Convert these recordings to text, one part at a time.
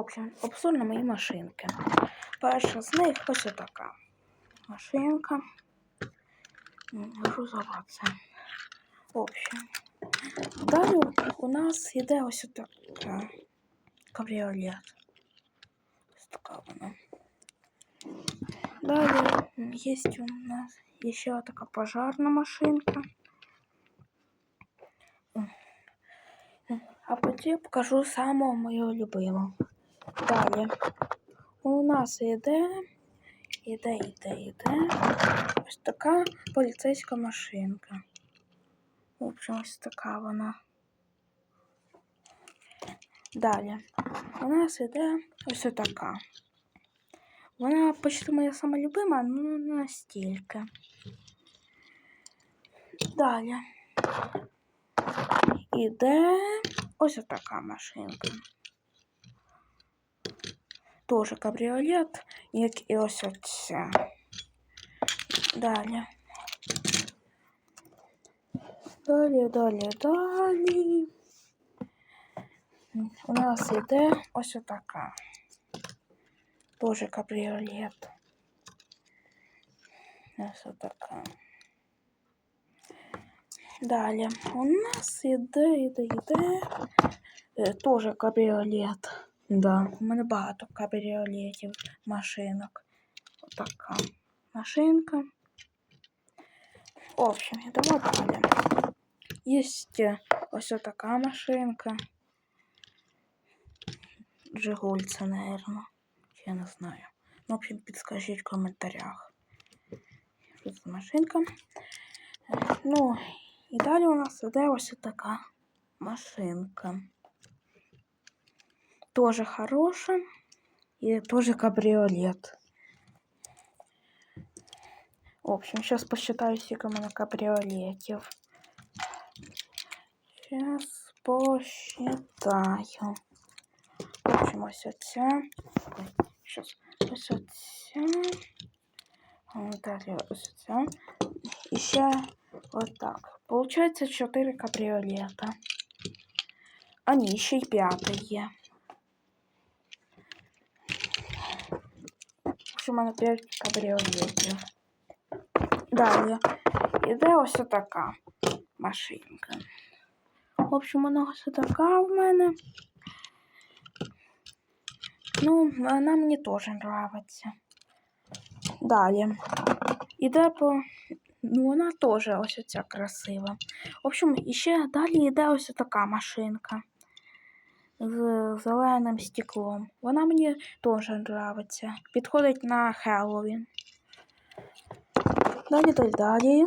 общем, обзор на мої машинки. Перша з них ось така машинка. М, Грузова це. В общем. Далі у нас йде ось така кабріолет. Ось така вона. Далі є у нас ще така пожарна машинка. А потім покажу самого мою любиму. Далі у нас іде, іде, іде, іде ось така поліцейська машинка. В общем, ось така вона. Далі у нас іде ось така. Вона почти моя сама любима, ну не настільки. Далі іде ось така машинка. Тоже кабріолет, як і ось оця. Далі. Далі, далі, далі. У нас іде ось така. Тоже кабріолет. Ось така. Далі у нас іде, іде, іде. Е, Тоже кабріолет. Да, у мене багато кабріолетів, машинок. Отака машинка. В общем, йдемо далі. Є ось така машинка. Жигуль це, наверное. Я не знаю. Ну, в общем, підскажіть в коментарях. Що це машинка. Е, Ну, і далі у нас іде ось така машинка. Тоже хороша. І тоже кабріолет. В общем, сейчас посчитаю, сколько у мене кабріолетів. Сейчас посчитаю. В общем, ось оця. Ой, Сейчас ось оця. А, Далі ось оця. І ще отак. Получається 4 кабріолета. А ні, ще й п'ятий є. у мене 5 кабріолетів. Далі. Іде ось така машинка. В общем, вона ось така в мене. Ну, вона мені теж нравиться. Далі. Іде по. Ну, вона теж ось оця красива. В общем, іще далі йде ось така машинка З зеленим стеклом. Вона мені теж нравиться. Підходить на Хеллоуін. Далі, далі, далі.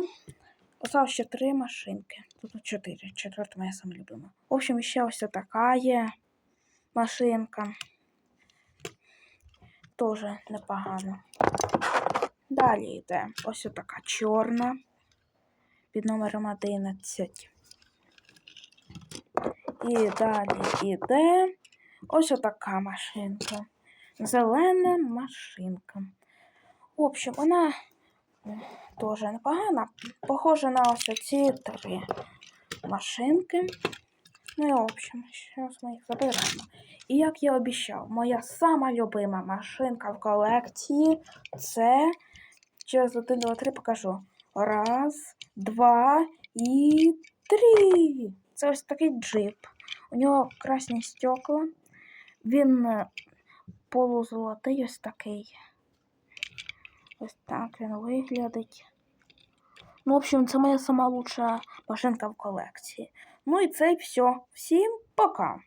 Осталось ще три машинки. Тут чотири. Четверта моя сама любима. В общем, ще ось така є машинка. Тоже непогано. Далі йде ось така чорна під номером 11. І далі йде ось така машинка. Зелена машинка. В общем, вона теж непогана. Похожа на ось ці три машинки. Ну і в общем, зараз ми їх заберемо. І як я обіцяв, моя сама любима машинка в колекції це через один, два, три покажу. Раз, два і три. Це ось такий джип. У нього красні стекла. Він е, полузолотий ось такий. Ось так він виглядить. Ну, в общем, це моя лучша машинка в колекції. Ну і це все. Всім пока!